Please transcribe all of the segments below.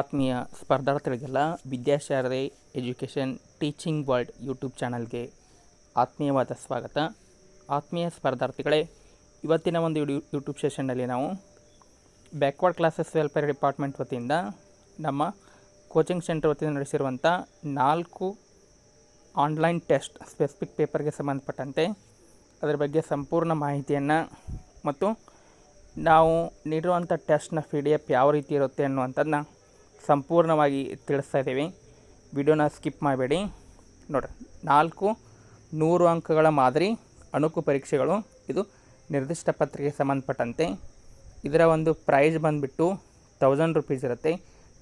ಆತ್ಮೀಯ ಸ್ಪರ್ಧಾರ್ಥಿಗಳಿಗೆಲ್ಲ Vidyasharade education teaching world YouTube ಚಾನಲ್ಗೆ ಆತ್ಮೀಯವಾದ ಸ್ವಾಗತ. ಆತ್ಮೀಯ ಸ್ಪರ್ಧಾರ್ಥಿಗಳೇ, ಇವತ್ತಿನ ಒಂದು ಯೂಟ್ಯೂ ಯೂಟ್ಯೂಬ್ ಸೆಷನ್ನಲ್ಲಿ ನಾವು ಬ್ಯಾಕ್ವರ್ಡ್ ಕ್ಲಾಸಸ್ ವೆಲ್ಫೇರ್ ಡಿಪಾರ್ಟ್ಮೆಂಟ್ ವತಿಯಿಂದ ನಮ್ಮ ಕೋಚಿಂಗ್ ಸೆಂಟರ್ ವತಿಯಿಂದ ನಡೆಸಿರುವಂಥ ನಾಲ್ಕು ಆನ್ಲೈನ್ ಟೆಸ್ಟ್ ಸ್ಪೆಸಿಫಿಕ್ ಪೇಪರ್ಗೆ ಸಂಬಂಧಪಟ್ಟಂತೆ ಅದರ ಬಗ್ಗೆ ಸಂಪೂರ್ಣ ಮಾಹಿತಿಯನ್ನು ಮತ್ತು ನಾವು ನೀಡಿರುವಂಥ ಟೆಸ್ಟ್ನ ಪಿ ಡಿ ಎಫ್ ಯಾವ ರೀತಿ ಇರುತ್ತೆ ಅನ್ನುವಂಥದ್ದನ್ನ ಸಂಪೂರ್ಣವಾಗಿ ತಿಳಿಸ್ತಾ ಇದ್ದೀವಿ. ವಿಡಿಯೋನ ಸ್ಕಿಪ್ ಮಾಡಬೇಡಿ. ನೋಡಿರಿ, ನಾಲ್ಕು ನೂರು ಅಂಕಗಳ ಮಾದರಿ ಅಣುಕು ಪರೀಕ್ಷೆಗಳು. ಇದು ನಿರ್ದಿಷ್ಟ ಪತ್ರಿಕೆಗೆ ಸಂಬಂಧಪಟ್ಟಂತೆ. ಇದರ ಒಂದು ಪ್ರೈಸ್ ಬಂದುಬಿಟ್ಟು ತೌಸಂಡ್ ರುಪೀಸ್ ಇರುತ್ತೆ.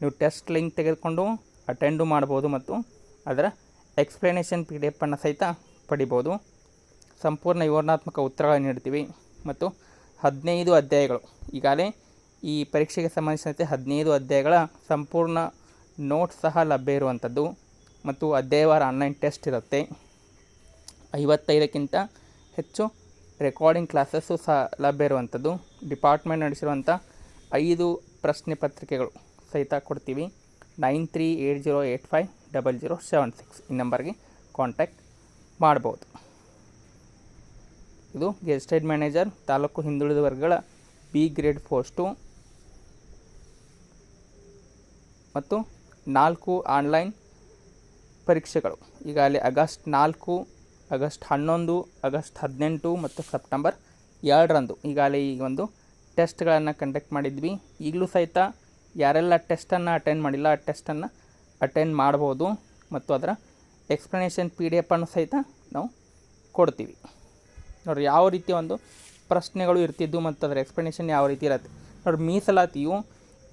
ನೀವು ಟೆಸ್ಟ್ ಲಿಂಕ್ ತೆಗೆದುಕೊಂಡು ಅಟೆಂಡು ಮಾಡ್ಬೋದು ಮತ್ತು ಅದರ ಎಕ್ಸ್ಪ್ಲನೇಷನ್ ಪಿ ಡಿ ಎಫನ್ನು ಸಹಿತ ಪಡಿಬೋದು. ಸಂಪೂರ್ಣ ವಿವರಣಾತ್ಮಕ ಉತ್ತರಗಳನ್ನು ನೀಡ್ತೀವಿ. ಮತ್ತು ಹದಿನೈದು ಅಧ್ಯಾಯಗಳು. ಈಗಾಗಲೇ ಈ ಪರೀಕ್ಷೆಗೆ ಸಂಬಂಧಿಸಿದಂತೆ ಹದಿನೈದು ಅಧ್ಯಾಯಗಳ ಸಂಪೂರ್ಣ ನೋಟ್ಸ್ ಸಹ ಲಭ್ಯ ಇರುವಂಥದ್ದು ಮತ್ತು ಅಧ್ಯಾಯವಾರ ಆನ್ಲೈನ್ ಟೆಸ್ಟ್ ಇರುತ್ತೆ. ಐವತ್ತೈದಕ್ಕಿಂತ ಹೆಚ್ಚು ರೆಕಾರ್ಡಿಂಗ್ ಕ್ಲಾಸಸ್ಸು ಸಹ ಲಭ್ಯ ಇರುವಂಥದ್ದು. ಡಿಪಾರ್ಟ್ಮೆಂಟ್ ನಡೆಸಿರುವಂಥ ಐದು ಪ್ರಶ್ನೆ ಪತ್ರಿಕೆಗಳು ಸಹಿತ ಕೊಡ್ತೀವಿ. Nine three eight zero eight five double zero seven six ಈ ನಂಬರ್ಗೆ ಕಾಂಟ್ಯಾಕ್ಟ್ ಮಾಡ್ಬೋದು. ಇದು ಗೆಸ್ಟೆಡ್ ಮ್ಯಾನೇಜರ್ ತಾಲೂಕು ಹಿಂದುಳಿದ ವರ್ಗಗಳ ಬಿ ಗ್ರೇಡ್ ಪೋಸ್ಟು ಮತ್ತು ನಾಲ್ಕು ಆನ್ಲೈನ್ ಪರೀಕ್ಷೆಗಳು. ಈಗಾಗಲೇ ಆಗಸ್ಟ್ ನಾಲ್ಕು, ಆಗಸ್ಟ್ ಹನ್ನೊಂದು, ಆಗಸ್ಟ್ ಹದಿನೆಂಟು ಮತ್ತು ಸೆಪ್ಟೆಂಬರ್ ಎರಡರಂದು. ಈಗಾಗಲೇ ಈ ಒಂದು ಟೆಸ್ಟ್ಗಳನ್ನು ಕಂಡಕ್ಟ್ ಮಾಡಿದ್ವಿ. ಈಗಲೂ ಸಹಿತ ಯಾರೆಲ್ಲ ಟೆಸ್ಟನ್ನು ಅಟೆಂಡ್ ಮಾಡಿಲ್ಲ, ಆ ಟೆಸ್ಟನ್ನು ಅಟೆಂಡ್ ಮಾಡ್ಬೋದು ಮತ್ತು ಅದರ ಎಕ್ಸ್ಪ್ಲನೇಷನ್ ಪಿ ಡಿ ಎಫನ್ನು ಸಹಿತ ನಾವು ಕೊಡ್ತೀವಿ. ನೋಡ್ರಿ, ಯಾವ ರೀತಿ ಒಂದು ಪ್ರಶ್ನೆಗಳು ಇರ್ತಿದ್ದು ಮತ್ತು ಅದರ ಎಕ್ಸ್ಪ್ಲನೇಷನ್ ಯಾವ ರೀತಿ ಇರುತ್ತೆ. ನೋಡಿ ಮೀಸಲಾತಿಯು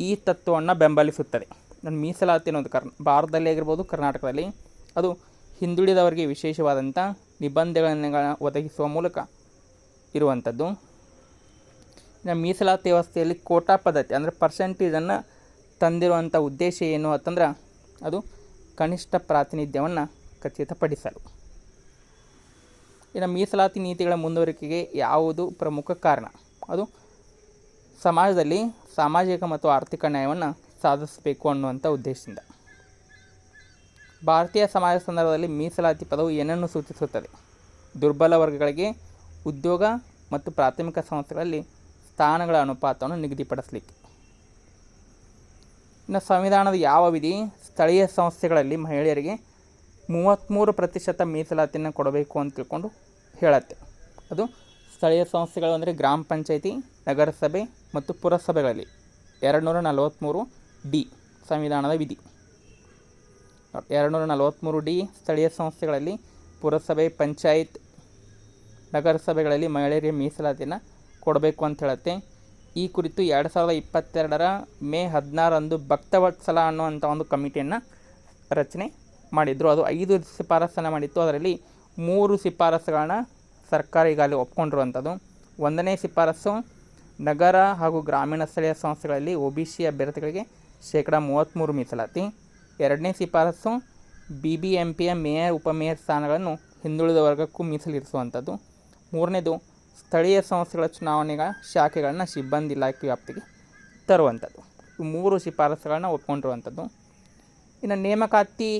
ಈ ತತ್ವವನ್ನು ಬೆಂಬಲಿಸುತ್ತದೆ. ನೋಡಿ ಮೀಸಲಾತಿ ಅನ್ನೋದು ಕರ್ ಭಾರತದಲ್ಲಿ ಆಗಿರ್ಬೋದು, ಕರ್ನಾಟಕದಲ್ಲಿ, ಅದು ಹಿಂದುಳಿದವರಿಗೆ ವಿಶೇಷವಾದಂಥ ನಿಬಂಧನೆಗಳನ್ನು ಒದಗಿಸುವ ಮೂಲಕ ಇರುವಂಥದ್ದು. ಇನ್ನು ಮೀಸಲಾತಿ ವ್ಯವಸ್ಥೆಯಲ್ಲಿ ಕೋಟಾ ಪದ್ಧತಿ, ಅಂದರೆ ಪರ್ಸೆಂಟೇಜನ್ನು ತಂದಿರುವಂಥ ಉದ್ದೇಶ ಏನು ಅಂತಂದ್ರೆ ಅದು ಕನಿಷ್ಠ ಪ್ರಾತಿನಿಧ್ಯವನ್ನು ಖಚಿತಪಡಿಸಲು. ಇನ್ನು ಮೀಸಲಾತಿ ನೀತಿಗಳ ಮುಂದುವರಿಕೆಗೆ ಯಾವುದು ಪ್ರಮುಖ ಕಾರಣ? ಅದು ಸಮಾಜದಲ್ಲಿ ಸಾಮಾಜಿಕ ಮತ್ತು ಆರ್ಥಿಕ ನ್ಯಾಯವನ್ನು ಸಾಧಿಸಬೇಕು ಅನ್ನುವಂಥ ಉದ್ದೇಶದಿಂದ. ಭಾರತೀಯ ಸಮಾಜ ಸಂದರ್ಭದಲ್ಲಿ ಮೀಸಲಾತಿ ಪದವು ಏನನ್ನು ಸೂಚಿಸುತ್ತದೆ? ದುರ್ಬಲ ವರ್ಗಗಳಿಗೆ ಉದ್ಯೋಗ ಮತ್ತು ಪ್ರಾಥಮಿಕ ಸಂಸ್ಥೆಗಳಲ್ಲಿ ಸ್ಥಾನಗಳ ಅನುಪಾತವನ್ನು ನಿಗದಿಪಡಿಸಲಿಕ್ಕೆ. ಇನ್ನು ಸಂವಿಧಾನದ ಯಾವ ವಿಧಿ? ಸ್ಥಳೀಯ ಸಂಸ್ಥೆಗಳಲ್ಲಿ ಮಹಿಳೆಯರಿಗೆ ಮೂವತ್ತ್ಮೂರು ಪ್ರತಿಶತ ಮೀಸಲಾತಿಯನ್ನು ಕೊಡಬೇಕು ಅಂತ ತಿಳ್ಕೊಂಡು ಹೇಳತ್ತೆ. ಅದು ಸ್ಥಳೀಯ ಸಂಸ್ಥೆಗಳು ಅಂದರೆ ಗ್ರಾಮ ಪಂಚಾಯಿತಿ, ನಗರಸಭೆ ಮತ್ತು ಪುರಸಭೆಗಳಲ್ಲಿ. ಎರಡು ನೂರ ನಲವತ್ತ್ಮೂರು ಡಿ, ಸಂವಿಧಾನದ ವಿಧಿ. ಎರಡು ನೂರ ನಲವತ್ತ್ಮೂರು ಡಿ, ಸ್ಥಳೀಯ ಸಂಸ್ಥೆಗಳಲ್ಲಿ ಪುರಸಭೆ, ಪಂಚಾಯತ್, ನಗರಸಭೆಗಳಲ್ಲಿ ಮಹಿಳೆಯರಿಗೆ ಮೀಸಲಾತಿಯನ್ನು ಕೊಡಬೇಕು ಅಂತ ಹೇಳುತ್ತೆ. ಈ ಕುರಿತು ಎರಡು ಸಾವಿರದ ಇಪ್ಪತ್ತೆರಡರ ಮೇ ಹದಿನಾರರಂದು ಭಕ್ತವತ್ಸಲ ಅನ್ನುವಂಥ ಒಂದು ಕಮಿಟಿಯನ್ನು ರಚನೆ ಮಾಡಿದ್ರು. ಅದು ಐದು ಶಿಫಾರಸನ್ನು ಮಾಡಿತ್ತು. ಅದರಲ್ಲಿ ಮೂರು ಶಿಫಾರಸುಗಳನ್ನ ಸರ್ಕಾರ ಈಗಾಗಲೇ ಒಪ್ಕೊಂಡಿರುವಂಥದ್ದು ಒಂದನೇ ಶಿಫಾರಸು ನಗರ ಹಾಗೂ ಗ್ರಾಮೀಣ ಸ್ಥಳೀಯ ಸಂಸ್ಥೆಗಳಲ್ಲಿ ಒ ಬಿ ಸಿ ಅಭ್ಯರ್ಥಿಗಳಿಗೆ ಶೇಕಡ ಮೂವತ್ತ್ಮೂರು ಮೀಸಲಾತಿ. ಎರಡನೇ ಶಿಫಾರಸು ಬಿ ಬಿ ಎಂ ಪಿಯ ಮೇಯರ್, ಉಪಮೇಯರ್ ಸ್ಥಾನಗಳನ್ನು ಹಿಂದುಳಿದ ವರ್ಗಕ್ಕೂ ಮೀಸಲಿರಿಸುವಂಥದ್ದು. ಮೂರನೇದು, ಸ್ಥಳೀಯ ಸಂಸ್ಥೆಗಳ ಚುನಾವಣೆಗಳ ಶಾಖೆಗಳನ್ನು ಸಿಬ್ಬಂದಿ ಇಲಾಖೆ ವ್ಯಾಪ್ತಿಗೆ ತರುವಂಥದ್ದು. ಮೂರು ಶಿಫಾರಸುಗಳನ್ನ ಒಪ್ಕೊಂಡಿರುವಂಥದ್ದು. ಇನ್ನು ನೇಮಕಾತಿ,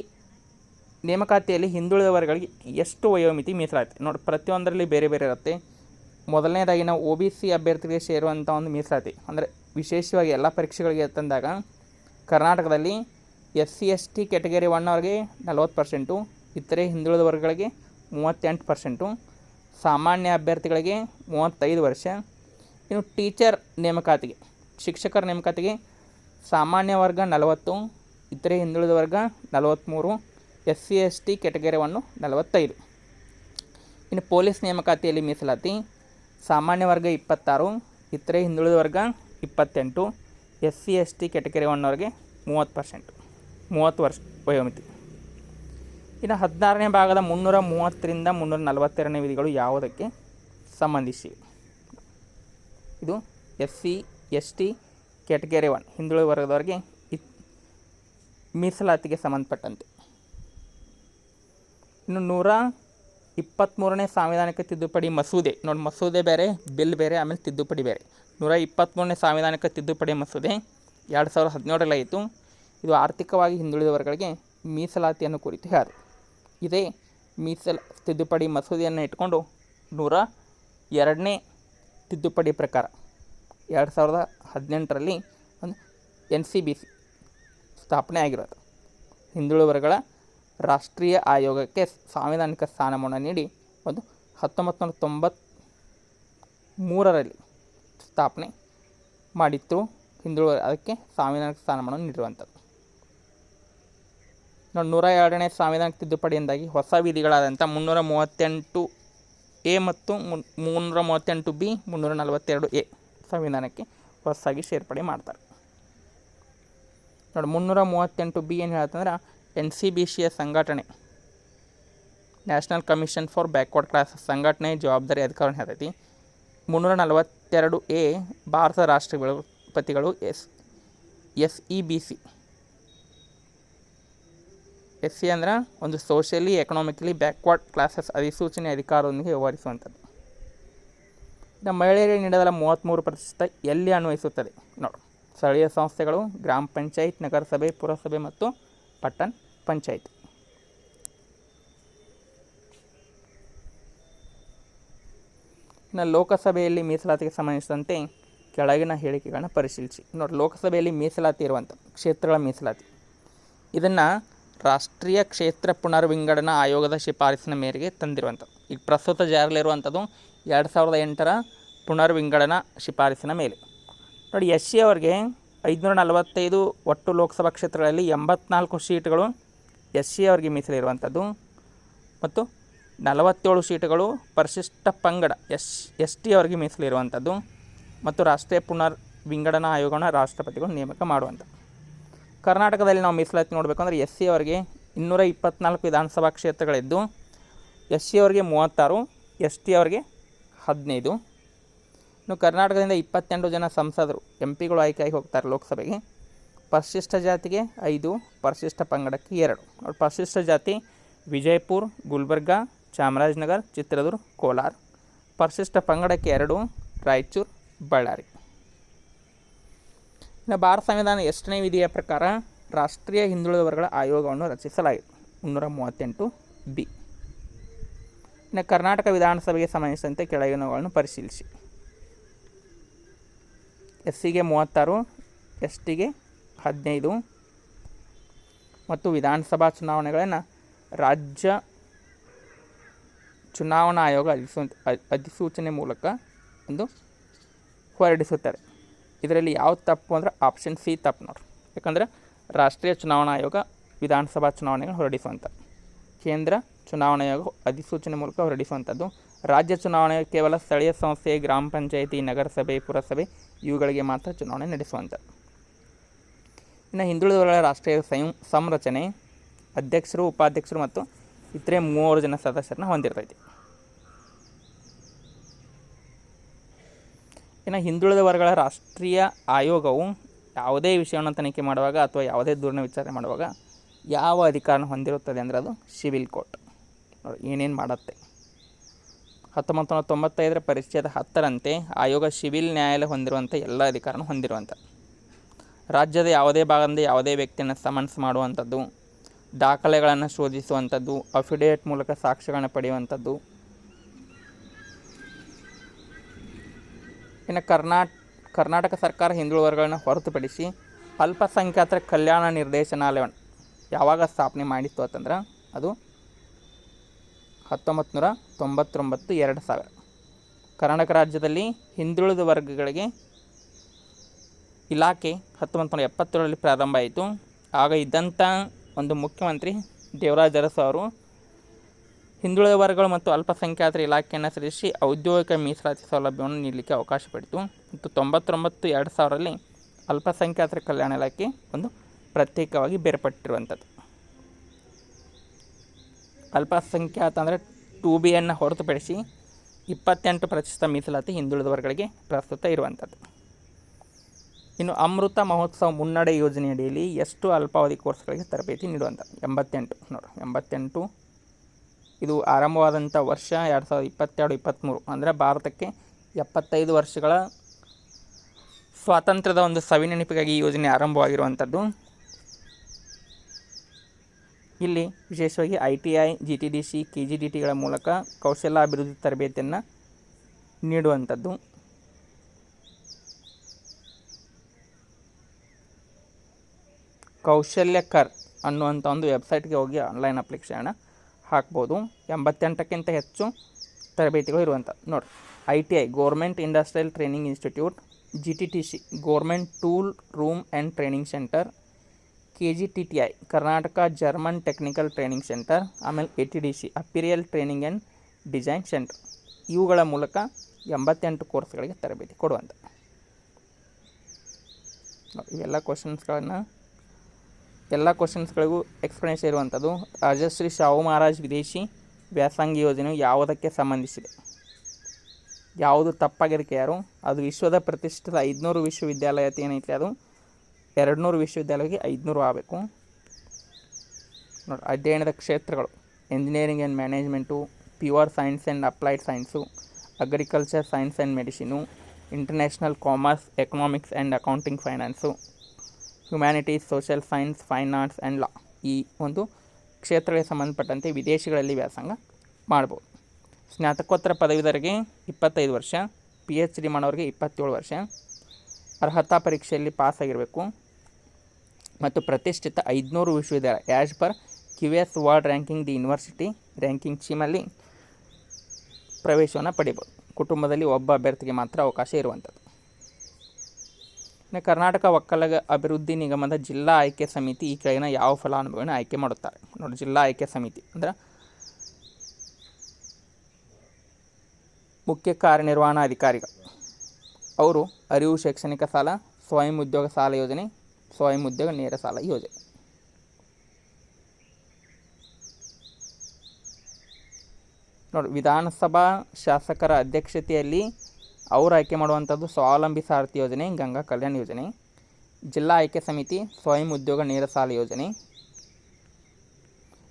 ನೇಮಕಾತಿಯಲ್ಲಿ ಹಿಂದುಳಿದ ವರ್ಗಗಳಿಗೆ ಎಷ್ಟು ವಯೋಮಿತಿ ಮೀಸಲಾತಿ? ನೋಡಿ, ಪ್ರತಿಯೊಂದರಲ್ಲಿ ಬೇರೆ ಬೇರೆ ಇರುತ್ತೆ. ಮೊದಲನೇದಾಗಿ ನಾವು ಒ ಬಿ ಸಿ ಅಭ್ಯರ್ಥಿಗಳಿಗೆ ಸೇರುವಂಥ ಒಂದು ಮೀಸಲಾತಿ. ಅಂದರೆ ವಿಶೇಷವಾಗಿ ಎಲ್ಲ ಪರೀಕ್ಷೆಗಳಿಗೆ ತಂದಾಗ ಕರ್ನಾಟಕದಲ್ಲಿ S C S T category one ಅವ್ರಿಗೆ ನಲ್ವತ್ತು ಪರ್ಸೆಂಟು ಇತರೆ ಹಿಂದುಳಿದ ವರ್ಗಗಳಿಗೆ ಮೂವತ್ತೆಂಟು ಪರ್ಸೆಂಟು ಸಾಮಾನ್ಯ ಅಭ್ಯರ್ಥಿಗಳಿಗೆ ಮೂವತ್ತೈದು ವರ್ಷ. ಇನ್ನು ಟೀಚರ್ ನೇಮಕಾತಿಗೆ, ಶಿಕ್ಷಕರ ನೇಮಕಾತಿಗೆ ಸಾಮಾನ್ಯ ವರ್ಗ ನಲವತ್ತು, ಇತರೆ ಹಿಂದುಳಿದ ವರ್ಗ ನಲವತ್ತ್ಮೂರು S C S T category one ನಲವತ್ತೈದು. ಇನ್ನು ಪೊಲೀಸ್ ನೇಮಕಾತಿಯಲ್ಲಿ ಮೀಸಲಾತಿ, ಸಾಮಾನ್ಯ ವರ್ಗ ಇಪ್ಪತ್ತಾರು, ಇತರೆ ಹಿಂದುಳಿದ ವರ್ಗ ಇಪ್ಪತ್ತೆಂಟು. S C S T category ಒನ್ನವ್ರಿಗೆ ಮೂವತ್ತು ಪರ್ಸೆಂಟ್ ಮೂವತ್ತು ವರ್ಷ ವಯೋಮಿತಿ. ಇನ್ನು ಹದಿನಾರನೇ ಭಾಗದ ಮುನ್ನೂರ ಮೂವತ್ತರಿಂದ ಮುನ್ನೂರ ನಲವತ್ತೆರಡನೇ ವಿಧಿಗಳು ಯಾವುದಕ್ಕೆ ಸಂಬಂಧಿಸಿವೆ? ಇದು S C S T category one ಹಿಂದುಳಿದ ವರ್ಗದವರಿಗೆ ಇತ್, ಮೀಸಲಾತಿಗೆ ಸಂಬಂಧಪಟ್ಟಂತೆ. ಇನ್ನು ನೂರ ಇಪ್ಪತ್ತ್ಮೂರನೇ ಸಾಂವಿಧಾನಿಕ ತಿದ್ದುಪಡಿ ಮಸೂದೆ, ನೋಡಿ ಮಸೂದೆ ಬೇರೆ, ಬಿಲ್ ಬೇರೆ, ಆಮೇಲೆ ತಿದ್ದುಪಡಿ ಬೇರೆ. ನೂರ ಇಪ್ಪತ್ತ್ಮೂರನೇ ಸಾಂವಿಧಾನಿಕ ತಿದ್ದುಪಡಿ ಮಸೂದೆ ಎರಡು ಸಾವಿರದ ಹದಿನೇಳರಲ್ಲಾಯಿತು ಇದು ಆರ್ಥಿಕವಾಗಿ ಹಿಂದುಳಿದ ವರ್ಗಗಳಿಗೆ ಮೀಸಲಾತಿಯನ್ನು ಕುರಿತು. ಹೇಳಿದೆ ಇದೇ ಮೀಸಲ ತಿದ್ದುಪಡಿ ಮಸೂದೆಯನ್ನು ಇಟ್ಕೊಂಡು ನೂರ ಎರಡನೇ ತಿದ್ದುಪಡಿ ಪ್ರಕಾರ ಎರಡು ಸಾವಿರದ ಹದಿನೆಂಟರಲ್ಲಿ ಒಂದು ಎನ್ ಸಿ ಬಿ ಸಿ ಸ್ಥಾಪನೆ ಆಗಿರೋದು. ಹಿಂದುಳಿದ ವರ್ಗಗಳ ರಾಷ್ಟ್ರೀಯ ಆಯೋಗಕ್ಕೆ ಸಾಂವಿಧಾನಿಕ ಸ್ಥಾನಮಾನ ನೀಡಿ ಒಂದು ಹತ್ತೊಂಬತ್ತು ನೂರ ತೊಂಬತ್ತ ಮೂರರಲ್ಲಿ ಸ್ಥಾಪನೆ ಮಾಡಿತ್ತು ಹಿಂದುಳಿದ ಅದಕ್ಕೆ ಸಾಂವಿಧಾನಿಕ ಸ್ಥಾನಮಾನ ನೀಡಿರುವಂಥದ್ದು. ನೋಡಿ, ನೂರ ಎರಡನೇ ಸಾಂವಿಧಾನಿಕ ತಿದ್ದುಪಡಿಯಿಂದಾಗಿ ಹೊಸ ವಿಧಿಗಳಾದಂಥ ಮುನ್ನೂರ ಮೂವತ್ತೆಂಟು ಎ ಮತ್ತು ಮುನ್ ಮುನ್ನೂರ ಮೂವತ್ತೆಂಟು ಬಿ, ಮುನ್ನೂರ ನಲವತ್ತೆರಡು ಎ ಸಂವಿಧಾನಕ್ಕೆ ಹೊಸದಾಗಿ ಸೇರ್ಪಡೆ ಮಾಡ್ತಾರೆ. ನೋಡಿ, ಮುನ್ನೂರ ಮೂವತ್ತೆಂಟು ಬಿ ಏನು ಹೇಳ್ತಂದ್ರೆ ಎನ್ ಸಿ ಬಿ ಸಿಯ ಸಂಘಟನೆ, national commission for backward class ಸಂಘಟನೆ ಜವಾಬ್ದಾರಿ ಅಧಿಕಾರವನ್ನು ಹೇಳ್ತೈತಿ. ಮುನ್ನೂರ ನಲವತ್ತೆರಡು ಎ, ಭಾರತ ರಾಷ್ಟ್ರಪತಿಗಳು S S E B C. S C ಅಂದ್ರೆ ಒಂದು ಸೋಷಿಯಲಿ ಎಕನಾಮಿಕಲಿ ಬ್ಯಾಕ್ವರ್ಡ್ ಕ್ಲಾಸಸ್ ಅಧಿಸೂಚನೆ ಅಧಿಕಾರದೊಂದಿಗೆ ವ್ಯವಹರಿಸುವಂಥದ್ದು. ಇನ್ನು ಮಹಿಳೆಯರಿಗೆ ನೀಡಲ ಮೂವತ್ತ್ಮೂರು ಪ್ರತಿಶತ ಎಲ್ಲಿ ಅನ್ವಯಿಸುತ್ತದೆ? ನೋಡು. ಸ್ಥಳೀಯ ಸಂಸ್ಥೆಗಳು, ಗ್ರಾಮ ಪಂಚಾಯತ್, ನಗರಸಭೆ, ಪುರಸಭೆ ಮತ್ತು ಪಟ್ಟಣ ಪಂಚಾಯತ್. ಇನ್ನು ಲೋಕಸಭೆಯಲ್ಲಿ ಮೀಸಲಾತಿಗೆ ಸಂಬಂಧಿಸಿದಂತೆ ಕೆಳಗಿನ ಹೇಳಿಕೆಗಳನ್ನ ಪರಿಶೀಲಿಸಿ. ನೋಡಿ ಲೋಕಸಭೆಯಲ್ಲಿ ಮೀಸಲಾತಿ ಇರುವಂಥ ಕ್ಷೇತ್ರಗಳ ಮೀಸಲಾತಿ. ಇದನ್ನು ರಾಷ್ಟ್ರೀಯ ಕ್ಷೇತ್ರ ಪುನರ್ವಿಂಗಡಣಾ ಆಯೋಗದ ಶಿಫಾರಸಿನ ಮೇರೆಗೆ ತಂದಿರುವಂಥದ್ದು ಈಗ ಪ್ರಸ್ತುತ ಜಾರಿಯಲ್ಲಿರುವಂಥದ್ದು ಎರಡು ಸಾವಿರದ ಎಂಟರ ಪುನರ್ವಿಂಗಡಣಾ ಶಿಫಾರಸಿನ ಮೇಲೆ. ನೋಡಿ, ಎಸ್ ಸಿ ಅವರಿಗೆ ಐದುನೂರ ನಲವತ್ತೈದು ಒಟ್ಟು ಲೋಕಸಭಾ ಕ್ಷೇತ್ರಗಳಲ್ಲಿ ಎಂಬತ್ನಾಲ್ಕು ಸೀಟ್ಗಳು ಎಸ್ ಸಿ ಅವರಿಗೆ ಮೀಸಲಿರುವಂಥದ್ದು ಮತ್ತು ನಲವತ್ತೇಳು ಸೀಟುಗಳು ಪರಿಶಿಷ್ಟ ಪಂಗಡ ಎಸ್ ಎಸ್ ಟಿ ಅವರಿಗೆ ಮೀಸಲಿರುವಂಥದ್ದು ಮತ್ತು ರಾಷ್ಟ್ರೀಯ ಪುನರ್ ವಿಂಗಡನಾ ಆಯೋಗನ ರಾಷ್ಟ್ರಪತಿಗಳು ನೇಮಕ ಮಾಡುವಂಥ ಕರ್ನಾಟಕದಲ್ಲಿ ನಾವು ಮೀಸಲಾತಿ ನೋಡಬೇಕಂದ್ರೆ ಎಸ್ ಸಿ ಅವರಿಗೆ ಇನ್ನೂರ ಇಪ್ಪತ್ನಾಲ್ಕು ವಿಧಾನಸಭಾ ಕ್ಷೇತ್ರಗಳಿದ್ದು, ಎಸ್ ಸಿ ಅವರಿಗೆ ಮೂವತ್ತಾರು, ಎಸ್ ಟಿ ಅವರಿಗೆ ಹದಿನೈದು. ಇನ್ನು ಕರ್ನಾಟಕದಿಂದ ಇಪ್ಪತ್ತೆಂಟು ಜನ ಸಂಸದರು ಎಂ ಪಿಗಳು ಆಯ್ಕೆಯಾಗಿ ಹೋಗ್ತಾರೆ ಲೋಕಸಭೆಗೆ. ಪರಿಶಿಷ್ಟ ಜಾತಿಗೆ ಐದು, ಪರಿಶಿಷ್ಟ ಪಂಗಡಕ್ಕೆ ಎರಡು. ಪರಿಶಿಷ್ಟ ಜಾತಿ ವಿಜಯಪುರ, ಗುಲ್ಬರ್ಗ ಚಾಮರಾಜನಗರ, ಚಿತ್ರದುರ್ಗ, ಕೋಲಾರ, ಪರಿಶಿಷ್ಟ ಪಂಗಡಕ್ಕೆ ಎರಡು, ರಾಯಚೂರು, ಬಳ್ಳಾರಿ. ಇನ್ನು ಭಾರತ ಸಂವಿಧಾನ ಎಷ್ಟನೇ ವಿಧಿಯ ಪ್ರಕಾರ ರಾಷ್ಟ್ರೀಯ ಹಿಂದುಳಿದ ವರ್ಗಗಳ ಆಯೋಗವನ್ನು ರಚಿಸಲಾಯಿತು ಮುನ್ನೂರ ಮೂವತ್ತೆಂಟು ಬಿ. ಇನ್ನು ಕರ್ನಾಟಕ ವಿಧಾನಸಭೆಗೆ ಸಂಬಂಧಿಸಿದಂತೆ ಕೆಳಗಿನವುಗಳನ್ನು ಪರಿಶೀಲಿಸಿ. ಎಸ್ ಸಿಗೆ ಮೂವತ್ತಾರು ಎಸ್ ಟಿಗೆ ಹದಿನೈದು ಮತ್ತು ವಿಧಾನಸಭಾ ಚುನಾವಣೆಗಳನ್ನು ರಾಜ್ಯ ಚುನಾವಣಾ ಆಯೋಗ ಅಧಿಸೂ ಅಧಿಸೂಚನೆ ಮೂಲಕ ಒಂದು ಹೊರಡಿಸುತ್ತಾರೆ. ಇದರಲ್ಲಿ ಯಾವ ತಪ್ಪು ಅಂದರೆ ಆಪ್ಷನ್ ಸಿ ತಪ್ಪು ನೋಡ್ರಿ. ಯಾಕಂದರೆ ರಾಷ್ಟ್ರೀಯ ಚುನಾವಣಾ ಆಯೋಗ ವಿಧಾನಸಭಾ ಚುನಾವಣೆಗಳು ಹೊರಡಿಸುವಂಥ ಕೇಂದ್ರ ಚುನಾವಣಾ ಆಯೋಗ ಅಧಿಸೂಚನೆ ಮೂಲಕ ಹೊರಡಿಸುವಂಥದ್ದು ರಾಜ್ಯ ಚುನಾವಣೆ ಕೇವಲ ಸ್ಥಳೀಯ ಸಂಸ್ಥೆ, ಗ್ರಾಮ ಪಂಚಾಯಿತಿ, ನಗರಸಭೆ, ಪುರಸಭೆ ಇವುಗಳಿಗೆ ಮಾತ್ರ ಚುನಾವಣೆ ನಡೆಸುವಂಥದ್ದು ಇನ್ನು ಹಿಂದುಳಿದವರ ರಾಷ್ಟ್ರೀಯ ಸಂಯು, ಸಂರಚನೆ ಅಧ್ಯಕ್ಷರು, ಉಪಾಧ್ಯಕ್ಷರು ಮತ್ತು ಇತರೆ ಮೂವರು ಜನ ಸದಸ್ಯರನ್ನ ಹೊಂದಿರ್ತೈತಿ. ಇನ್ನು ಹಿಂದುಳಿದ ವರ್ಗಗಳ ರಾಷ್ಟ್ರೀಯ ಆಯೋಗವು ಯಾವುದೇ ವಿಷಯವನ್ನು ತನಿಖೆ ಮಾಡುವಾಗ ಅಥವಾ ಯಾವುದೇ ದೂರನ ವಿಚಾರಣೆ ಮಾಡುವಾಗ ಯಾವ ಅಧಿಕಾರನ ಹೊಂದಿರುತ್ತದೆ ಅಂದರೆ ಅದು ಸಿವಿಲ್ ಕೋರ್ಟ್. ಏನೇನು ಮಾಡುತ್ತೆ. ಹತ್ತೊಂಬತ್ತು ನೂರ ತೊಂಬತ್ತೈದರ ಪರಿಚಯದ ಹತ್ತರಂತೆ ಆಯೋಗ ಸಿವಿಲ್ ನ್ಯಾಯಾಲಯ ಹೊಂದಿರುವಂಥ ಎಲ್ಲ ಅಧಿಕಾರನ ಹೊಂದಿರುವಂಥ ರಾಜ್ಯದ ಯಾವುದೇ ಭಾಗದಿಂದ ಯಾವುದೇ ವ್ಯಕ್ತಿಯನ್ನು ಸಮನ್ಸ್ ಮಾಡುವಂಥದ್ದು, ದಾಖಲೆಗಳನ್ನು ಶೋಧಿಸುವಂಥದ್ದು ಅಫಿಡೇವಿಟ್ ಮೂಲಕ ಸಾಕ್ಷ್ಯಗಳನ್ನು ಪಡೆಯುವಂಥದ್ದು ಇನ್ನು ಕರ್ನಾಟ, ಕರ್ನಾಟಕ ಸರ್ಕಾರ ಹಿಂದುಳಿದ ವರ್ಗಗಳನ್ನ ಹೊರತುಪಡಿಸಿ ಅಲ್ಪಸಂಖ್ಯಾತರ ಕಲ್ಯಾಣ ನಿರ್ದೇಶನಾಲಯವನ್ನು ಯಾವಾಗ ಸ್ಥಾಪನೆ ಮಾಡಿತ್ತು ಅಂತಂದ್ರೆ ಅದು ಹತ್ತೊಂಬತ್ತು ನೂರ ತೊಂಬತ್ತೊಂಬತ್ತು ಎರಡು ಸಾವಿರ. ಕರ್ನಾಟಕ ರಾಜ್ಯದಲ್ಲಿ ಹಿಂದುಳಿದ ವರ್ಗಗಳಿಗೆ ಇಲಾಖೆ ಹತ್ತೊಂಬತ್ತು ನೂರ ಎಪ್ಪತ್ತೇಳರಲ್ಲಿ ಪ್ರಾರಂಭ ಆಯಿತು. ಆಗ ಇದ್ದಂಥ ಒಂದು ಮುಖ್ಯಮಂತ್ರಿ ದೇವರಾಜ ಅರಸು ಅವರು ಹಿಂದುಳಿದ ವರ್ಗಗಳು ಮತ್ತು ಅಲ್ಪಸಂಖ್ಯಾತರ ಇಲಾಖೆಯನ್ನು ಸೇರಿಸಿ ಔದ್ಯೋಗಿಕ ಮೀಸಲಾತಿ ಸೌಲಭ್ಯವನ್ನು ನೀಡಲಿಕ್ಕೆ ಅವಕಾಶ ಪಡಿತು ಮತ್ತು ತೊಂಬತ್ತೊಂಬತ್ತು ಎರಡು ಸಾವಿರದಲ್ಲಿ ಅಲ್ಪಸಂಖ್ಯಾತರ ಕಲ್ಯಾಣ ಇಲಾಖೆ ಒಂದು ಪ್ರತ್ಯೇಕವಾಗಿ ಬೇರ್ಪಟ್ಟಿರುವಂಥದ್ದು. ಅಲ್ಪಸಂಖ್ಯಾತ ಅಂದರೆ ಟು ಬಿಯನ್ನು ಹೊರತುಪಡಿಸಿ ಇಪ್ಪತ್ತೆಂಟು ಪ್ರತಿಶತ ಮೀಸಲಾತಿ ಹಿಂದುಳಿದ ವರ್ಗಗಳಿಗೆ ಪ್ರಸ್ತುತ ಇರುವಂಥದ್ದು. ಇನ್ನು ಅಮೃತ ಮಹೋತ್ಸವ ಮುನ್ನಡೆ ಯೋಜನೆಯಡಿಯಲ್ಲಿ ಎಷ್ಟು ಅಲ್ಪಾವಧಿ ಕೋರ್ಸ್ಗಳಿಗೆ ತರಬೇತಿ ನೀಡುವಂಥ ಎಂಬತ್ತೆಂಟು ನೋಡಿ. ಎಂಬತ್ತೆಂಟು ಇದು ಆರಂಭವಾದಂಥ ವರ್ಷ ಎರಡು ಸಾವಿರದ ಇಪ್ಪತ್ತೆರಡು, ಇಪ್ಪತ್ತ್ಮೂರು. ಅಂದರೆ ಭಾರತಕ್ಕೆ ಎಪ್ಪತ್ತೈದು ವರ್ಷಗಳ ಸ್ವಾತಂತ್ರ್ಯದ ಒಂದು ಸವಿನೆನಪಿಗಾಗಿ ಈ ಯೋಜನೆ ಆರಂಭವಾಗಿರುವಂಥದ್ದು. ಇಲ್ಲಿ ವಿಶೇಷವಾಗಿ I T I, G T D C, K G D ಟಿಗಳ ಮೂಲಕ ಕೌಶಲ್ಯ ಅಭಿವೃದ್ಧಿ ತರಬೇತಿಯನ್ನು ನೀಡುವಂಥದ್ದು. ಕೌಶಲ್ಯಕರ್ ಅನ್ನುವಂಥ ಒಂದು ವೆಬ್ಸೈಟ್ಗೆ ಹೋಗಿ ಆನ್ಲೈನ್ ಅಪ್ಲಿಕೇಶನ್ ಹಾಕ್ಬೋದು. ಎಂಬತ್ತೆಂಟಕ್ಕಿಂತ ಹೆಚ್ಚು ತರಬೇತಿಗಳು ಇರುವಂಥ ನೋಡಿ I T I government industrial training institute G T T C government tool room and training centre K G T T I Karnataka German technical training centre ಆಮೇಲೆ A T D C apparel training and design centre ಇವುಗಳ ಮೂಲಕ ಎಂಬತ್ತೆಂಟು ಕೋರ್ಸ್ಗಳಿಗೆ ತರಬೇತಿ ಕೊಡುವಂಥ ಇವೆಲ್ಲ ಕ್ವಶನ್ಸ್ಗಳನ್ನು ಎಲ್ಲ ಕ್ವಶನ್ಸ್ಗಳಿಗೂ explanation ಇರುವಂಥದ್ದು. ರಾಜಶ್ರೀ ಶಾಹು ಮಹಾರಾಜ್ ವಿದೇಶಿ ವ್ಯಾಸಂಗ ಯೋಜನೆಯು ಯಾವುದಕ್ಕೆ ಸಂಬಂಧಿಸಿದೆ? ಯಾವುದು ತಪ್ಪಾಗಿರಕ್ಕೆ ಯಾರು? ಅದು ವಿಶ್ವದ ಪ್ರತಿಷ್ಠಿತ ಐದುನೂರು ವಿಶ್ವವಿದ್ಯಾಲಯ ಏನೈತೆ ಅದು? ಎರಡು ನೂರು ವಿಶ್ವವಿದ್ಯಾಲಯಕ್ಕೆ ಐದುನೂರು ಆಗಬೇಕು. ನೋಡಿ, ಅಧ್ಯಯನದ ಕ್ಷೇತ್ರಗಳು. Engineering and management pure science and applied science agriculture science and medicine international commerce economics and accounting finance humanities social science fine arts and law ಈ ಒಂದು ಕ್ಷೇತ್ರಗಳಿಗೆ ಸಂಬಂಧಪಟ್ಟಂತೆ ವಿದೇಶಗಳಲ್ಲಿ ವ್ಯಾಸಂಗ ಮಾಡ್ಬೋದು. ಸ್ನಾತಕೋತ್ತರ ಪದವೀಧರಿಗೆ ಇಪ್ಪತ್ತೈದು ವರ್ಷ ಪಿ ಎಚ್ ಡಿ ಮಾಡೋರಿಗೆ ಇಪ್ಪತ್ತೇಳು ವರ್ಷ, ಅರ್ಹತಾ ಪರೀಕ್ಷೆಯಲ್ಲಿ ಪಾಸ್ ಆಗಿರಬೇಕು ಮತ್ತು ಪ್ರತಿಷ್ಠಿತ ಐದುನೂರು ವಿಶ್ವವಿದ್ಯಾಲಯ as per Q S world ranking the university ranking ಚೀಮಲ್ಲಿ ಪ್ರವೇಶವನ್ನು ಪಡಿಬೋದು. ಕುಟುಂಬದಲ್ಲಿ ಒಬ್ಬ ಅಭ್ಯರ್ಥಿಗೆ ಮಾತ್ರ ಅವಕಾಶ ಇರುವಂಥದ್ದು. ಕರ್ನಾಟಕ ಒಕ್ಕಲಿಗ ಅಭಿವೃದ್ಧಿ ನಿಗಮದ ಜಿಲ್ಲಾ ಆಯ್ಕೆ ಸಮಿತಿ ಈ ಕೆಳಗಿನ ಯಾವ ಫಲಾನುಭವಿಯನ್ನು ಆಯ್ಕೆ ಮಾಡುತ್ತಾರೆ? ನೋಡಿ, ಜಿಲ್ಲಾ ಆಯ್ಕೆ ಸಮಿತಿ ಅಂದ್ರೆ ಮುಖ್ಯ ಕಾರ್ಯನಿರ್ವಹಣಾಧಿಕಾರಿಗಳು. ಅವರು ಅರಿವು ಶೈಕ್ಷಣಿಕ ಸಾಲ, ಸ್ವಯಂ ಉದ್ಯೋಗ ಸಾಲ ಯೋಜನೆ, ಸ್ವಯಂ ಉದ್ಯೋಗ ನೇರ ಸಾಲ ಯೋಜನೆ. ನೋಡಿ, ವಿಧಾನಸಭಾ ಶಾಸಕರ ಅಧ್ಯಕ್ಷತೆಯಲ್ಲಿ ಅವರು ಆಯ್ಕೆ ಮಾಡುವಂಥದ್ದು ಸ್ವಾವಲಂಬಿ ಸಾರಥಿ ಯೋಜನೆ, ಗಂಗಾ ಕಲ್ಯಾಣ ಯೋಜನೆ, ಜಿಲ್ಲಾ ಆಯ್ಕೆ ಸಮಿತಿ, ಸ್ವಯಂ ಉದ್ಯೋಗ ನೇರ ಸಾಲ ಯೋಜನೆ,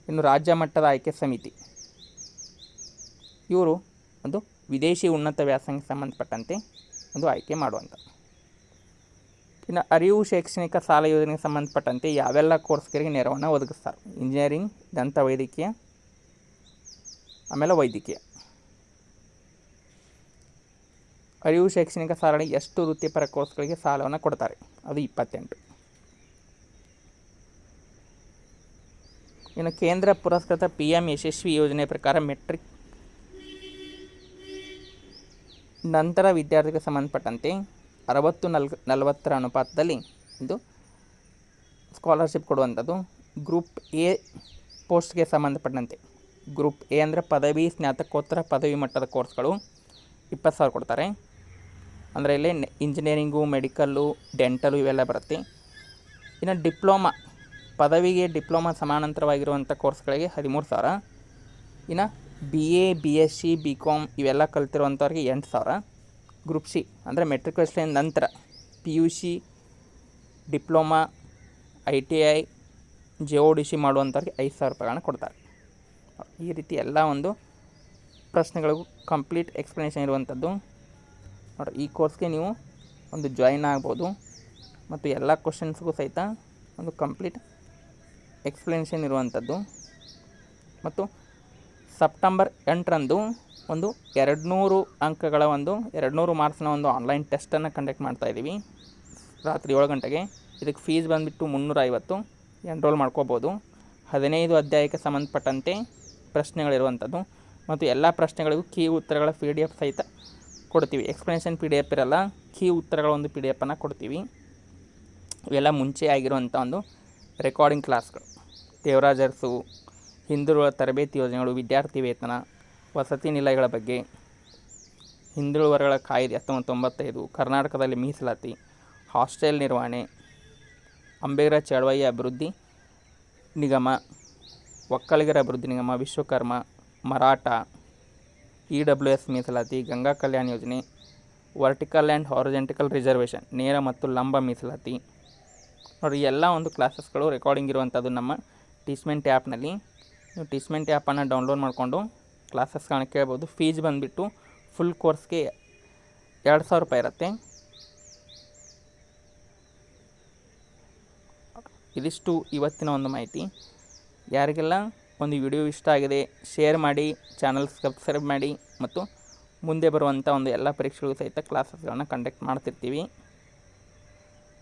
ಇನ್ನು ರಾಜ್ಯ ಮಟ್ಟದ ಆಯ್ಕೆ ಸಮಿತಿ. ಇವರು ಒಂದು ವಿದೇಶಿ ಉನ್ನತ ವ್ಯಾಸಂಗಕ್ಕೆ ಸಂಬಂಧಪಟ್ಟಂತೆ ಒಂದು ಆಯ್ಕೆ ಮಾಡುವಂಥ ಇನ್ನು ಅರಿವು ಶೈಕ್ಷಣಿಕ ಸಾಲ ಯೋಜನೆಗೆ ಸಂಬಂಧಪಟ್ಟಂತೆ ಯಾವೆಲ್ಲ ಕೋರ್ಸ್ಗಳಿಗೆ ನೆರವನ್ನು ಒದಗಿಸ್ತಾರೆ? ಇಂಜಿನಿಯರಿಂಗ್ ದಂತ ವೈದ್ಯಕೀಯ, ಆಮೇಲೆ ವೈದ್ಯಕೀಯ. ಅರಿವು ಶೈಕ್ಷಣಿಕ ಸಾಲನೆ ಎಷ್ಟು ವೃತ್ತಿಪರ ಕೋರ್ಸ್ಗಳಿಗೆ ಸಾಲವನ್ನು ಕೊಡ್ತಾರೆ? ಅದು ಇಪ್ಪತ್ತೆಂಟು. ಇನ್ನು ಕೇಂದ್ರ ಪುರಸ್ಕೃತ ಪಿ ಎಂ ಯಶಸ್ವಿ ಯೋಜನೆ ಪ್ರಕಾರ ಮೆಟ್ರಿಕ್ ನಂತರ ವಿದ್ಯಾರ್ಥಿಗೆ ಸಂಬಂಧಪಟ್ಟಂತೆ ಅರವತ್ತು ನಲ್, ನಲವತ್ತರ ಅನುಪಾತದಲ್ಲಿ ಇದು ಸ್ಕಾಲರ್ಶಿಪ್ ಕೊಡುವಂಥದ್ದು. ಗ್ರೂಪ್ ಎ ಪೋಸ್ಟ್ಗೆ ಸಂಬಂಧಪಟ್ಟಂತೆ. ಗ್ರೂಪ್ ಎ ಅಂದರೆ ಪದವಿ, ಸ್ನಾತಕೋತ್ತರ ಪದವಿ ಮಟ್ಟದ ಕೋರ್ಸ್ಗಳು ಇಪ್ಪತ್ತು ಸಾವಿರ ಕೊಡ್ತಾರೆ. ಅಂದರೆ ಇಲ್ಲಿ ಇಂಜಿನಿಯರಿಂಗು ಮೆಡಿಕಲ್ಲು ಡೆಂಟಲು ಇವೆಲ್ಲ ಬರುತ್ತೆ. ಇನ್ನು ಡಿಪ್ಲೊಮಾ ಪದವಿಗೆ ಡಿಪ್ಲೊಮಾ ಸಮಾನಾಂತರವಾಗಿರುವಂಥ ಕೋರ್ಸ್ಗಳಿಗೆ ಹದಿಮೂರು ಸಾವಿರ. ಇನ್ನು B A B S C B com ಇವೆಲ್ಲ ಕಲ್ತಿರುವಂಥವ್ರಿಗೆ ಎಂಟು ಸಾವಿರ. ಗ್ರೂಪ್ ಸಿ ಅಂದರೆ ಮೆಟ್ರಿಕ್ಯುಲೇಷನ್ ನಂತರ P U C diploma I T I J O D C ಮಾಡುವಂಥವ್ರಿಗೆ ಐದು ಸಾವಿರ ರೂಪಾಯಿಗಳನ್ನ ಕೊಡ್ತಾರೆ. ಈ ರೀತಿ ಎಲ್ಲ ಒಂದು ಪ್ರಶ್ನೆಗಳಿಗೂ ಕಂಪ್ಲೀಟ್ ಎಕ್ಸ್ಪ್ಲನೇಷನ್ ಇರುವಂಥದ್ದು ನೋಡಿರಿ, ಈ ಕೋರ್ಸ್ಗೆ ನೀವು ಒಂದು ಜಾಯಿನ್ ಆಗ್ಬೋದು. ಮತ್ತು ಎಲ್ಲ ಕ್ವಶನ್ಸ್ಗೂ ಸಹಿತ ಒಂದು ಕಂಪ್ಲೀಟ್ ಎಕ್ಸ್ಪ್ಲನೇಷನ್ ಇರುವಂಥದ್ದು. ಮತ್ತು ಸೆಪ್ಟೆಂಬರ್ ಎಂಟರಂದು ಒಂದು ಎರಡು ನೂರು ಅಂಕಗಳ ಒಂದು, ಎರಡುನೂರು ಮಾರ್ಕ್ಸ್ನ ಒಂದು ಆನ್ಲೈನ್ ಟೆಸ್ಟನ್ನು ಕಂಡಕ್ಟ್ ಮಾಡ್ತಾಯಿದ್ದೀವಿ ರಾತ್ರಿ ಏಳು ಗಂಟೆಗೆ. ಇದಕ್ಕೆ ಫೀಸ್ ಬಂದುಬಿಟ್ಟು ಮುನ್ನೂರ ಐವತ್ತು ಎನ್ರೋಲ್ ಮಾಡ್ಕೋಬೋದು. ಹದಿನೈದು ಅಧ್ಯಾಯಕ್ಕೆ ಸಂಬಂಧಪಟ್ಟಂತೆ ಪ್ರಶ್ನೆಗಳಿರುವಂಥದ್ದು. ಮತ್ತು ಎಲ್ಲ ಪ್ರಶ್ನೆಗಳಿಗೂ ಕೀ ಉತ್ತರಗಳ ಪಿ ಡಿ ಎಫ್ ಸಹಿತ ಕೊಡ್ತೀವಿ. ಎಕ್ಸ್ಪ್ಲನೇಷನ್ ಪಿ ಡಿ ಎಫ್ ಇರಲ್ಲ ಕೀ ಉತ್ತರಗಳ ಒಂದು ಪಿ ಡಿ ಎಫನ್ನು ಕೊಡ್ತೀವಿ. ಇವೆಲ್ಲ ಮುಂಚೆ ಆಗಿರುವಂಥ ಒಂದು ರೆಕಾರ್ಡಿಂಗ್ ಕ್ಲಾಸ್ಗಳು ದೇವರಾಜರ್ಸು, ಹಿಂದುಳುವ ತರಬೇತಿ ಯೋಜನೆಗಳು, ವಿದ್ಯಾರ್ಥಿ ವೇತನ, ವಸತಿ ನಿಲಯಗಳ ಬಗ್ಗೆ ಹಿಂದುಳಿದ ಕಾಯ್ದೆ ಹತ್ತೊಂಬತ್ತು ತೊಂಬತ್ತೈದು ಕರ್ನಾಟಕದಲ್ಲಿ ಮೀಸಲಾತಿ ಹಾಸ್ಟೆಲ್ ನಿರ್ವಹಣೆ ಅಂಬೇಗರ ಚಳವಳಿ ಅಭಿವೃದ್ಧಿ ನಿಗಮ, ಒಕ್ಕಲಿಗರ ಅಭಿವೃದ್ಧಿ ನಿಗಮ, Vishwakarma, Maratha E W S ಮೀಸಲಾತಿ, ಗಂಗಾ ಕಲ್ಯಾಣ ಯೋಜನೆ, ವರ್ಟಿಕಲ್ ಆ್ಯಂಡ್ ಹಾರಿಜೆಂಟಿಕಲ್ ರಿಸರ್ವೇಷನ್, ನೇರ ಮತ್ತು ಲಂಬ ಮೀಸಲಾತಿ. ನೋಡಿ ಎಲ್ಲ ಒಂದು ಕ್ಲಾಸಸ್ಗಳು ರೆಕಾರ್ಡಿಂಗ್ ಇರುವಂಥದ್ದು ನಮ್ಮ ಟೀಚ್ಮೆಂಟ್ ಆ್ಯಪ್ನಲ್ಲಿ ನೀವು ಟೀಚ್ಮೆಂಟ್ ಆ್ಯಪನ್ನು ಡೌನ್ಲೋಡ್ ಮಾಡಿಕೊಂಡು ಕ್ಲಾಸಸ್ಗಳನ್ನ ಕೇಳ್ಬೋದು. ಫೀಸ್ ಬಂದುಬಿಟ್ಟು ಫುಲ್ ಕೋರ್ಸ್ಗೆ ಎರಡು ಸಾವಿರ ರೂಪಾಯಿ ಇರುತ್ತೆ. ಇದಿಷ್ಟು ಇವತ್ತಿನ ಒಂದು ಮಾಹಿತಿ. ಯಾರಿಗೆಲ್ಲ ಒಂದು ವಿಡಿಯೋ ಇಷ್ಟ ಆಗಿದೆ ಶೇರ್ ಮಾಡಿ ಚಾನಲ್ ಸಬ್ಸ್ಕ್ರೈಬ್ ಮಾಡಿ ಮತ್ತು ಮುಂದೆ ಬರುವಂಥ ಒಂದು ಎಲ್ಲ ಪರೀಕ್ಷೆಗಳು ಸಹಿತ ಕ್ಲಾಸಸ್ಗಳನ್ನು ಕಂಡಕ್ಟ್ ಮಾಡ್ತಿರ್ತೀವಿ.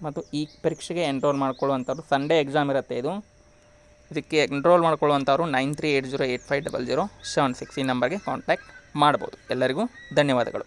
ಮತ್ತು ಈ ಪರೀಕ್ಷೆಗೆ ಎನ್ರೋಲ್ ಮಾಡ್ಕೊಳ್ಳುವಂಥವ್ರು ಸಂಡೇ ಎಕ್ಸಾಮ್ ಇರುತ್ತೆ ಇದು. ಇದಕ್ಕೆ enrol ಮಾಡ್ಕೊಳ್ಳುವಂಥವ್ರು nine three eight zero eight five double zero seven six ಈ ನಂಬರ್ಗೆ ಕಾಂಟ್ಯಾಕ್ಟ್ ಮಾಡ್ಬೋದು. ಎಲ್ಲರಿಗೂ ಧನ್ಯವಾದಗಳು.